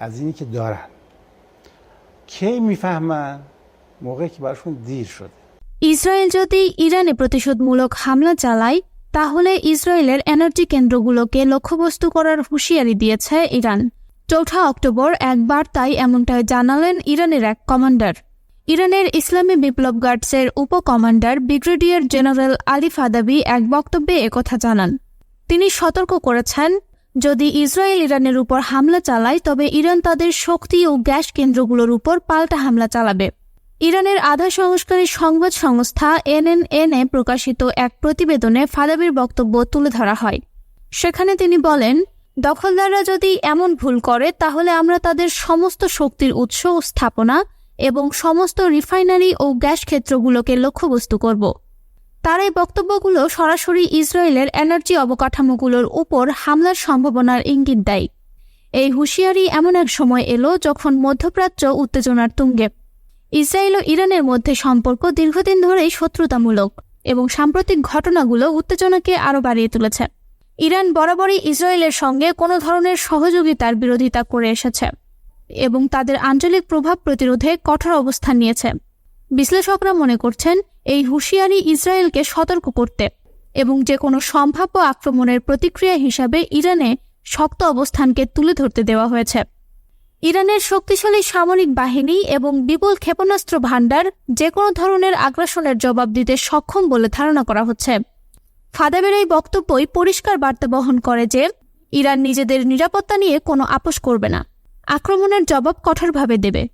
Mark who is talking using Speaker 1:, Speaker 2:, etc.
Speaker 1: از اینی که دارن کی میفهمن موقعی که براشون دیر شده
Speaker 2: Israel যদি ইরানে প্রতিশোধমূলক হামলা চালায় তাহলে ইসরায়েলের এনার্জি কেন্দ্রগুলোকে লক্ষ্যবস্তু করার হুঁশিয়ারি দিয়েছে ইরান চৌঠা অক্টোবর এক বার্তায় এমনটাই জানালেন ইরানের এক কমান্ডার ইরানের ইসলামী বিপ্লব গার্ডসের উপ কমান্ডার ব্রিগেডিয়ার জেনারেল আলিফ আদাবি এক বক্তব্যে একথা জানান তিনি সতর্ক করেছেন যদি ইসরায়েল ইরানের উপর হামলা চালায়, তবে ইরান তাদের শক্তি ও গ্যাস কেন্দ্রগুলোর উপর পাল্টা হামলা চালাবে। ইরানের আধা সংস্কারী সংবাদ সংস্থা এনএনএনএ প্রকাশিত এক প্রতিবেদনে ফাদাবির বক্তব্য তুলে ধরা হয়। সেখানে তিনি বলেন, দখলদাররা যদি এমন ভুল করে, তাহলে আমরা তাদের সমস্ত শক্তির উৎস ও স্থাপনা এবং সমস্ত রিফাইনারি ও গ্যাস ক্ষেত্রগুলোকে লক্ষ্যবস্তু করব। তার এই বক্তব্যগুলো সরাসরি ইসরায়েলের এনার্জি অবকাঠামোগুলোর উপর হামলার সম্ভাবনার ইঙ্গিত দেয়। এই হুঁশিয়ারি এমন এক সময় এলো যখন মধ্যপ্রাচ্য উত্তেজনার তুঙ্গে। ইসরায়েল ও ইরানের মধ্যে সম্পর্ক দীর্ঘদিন ধরেই শত্রুতামূলক এবং সাম্প্রতিক ঘটনাগুলো উত্তেজনাকে আরও বাড়িয়ে তুলেছে। ইরান বরাবরই ইসরায়েলের সঙ্গে কোনো ধরনের সহযোগিতার বিরোধিতা করে এসেছে এবং তাদের আঞ্চলিক প্রভাব প্রতিরোধে কঠোর অবস্থান নিয়েছে। বিশ্লেষকরা মনে করছেন, এই হুঁশিয়ারি ইসরায়েলকে সতর্ক করতে এবং যে কোনো সম্ভাব্য আক্রমণের প্রতিক্রিয়া হিসাবে ইরানে শক্ত অবস্থানকে তুলে ধরতে দেওয়া হয়েছে। ইরানের শক্তিশালী সামরিক বাহিনী এবং বিপুল ক্ষেপণাস্ত্র ভাণ্ডার যে কোনো ধরনের আগ্রাসনের জবাব দিতে সক্ষম বলে ধারণা করা হচ্ছে। ফাদাবের এই বক্তব্যই পরিষ্কার বার্তা বহন করে যে, ইরান নিজেদের নিরাপত্তা নিয়ে কোনো আপোষ করবে না। আক্রমণের জবাব কঠোরভাবে দেবে।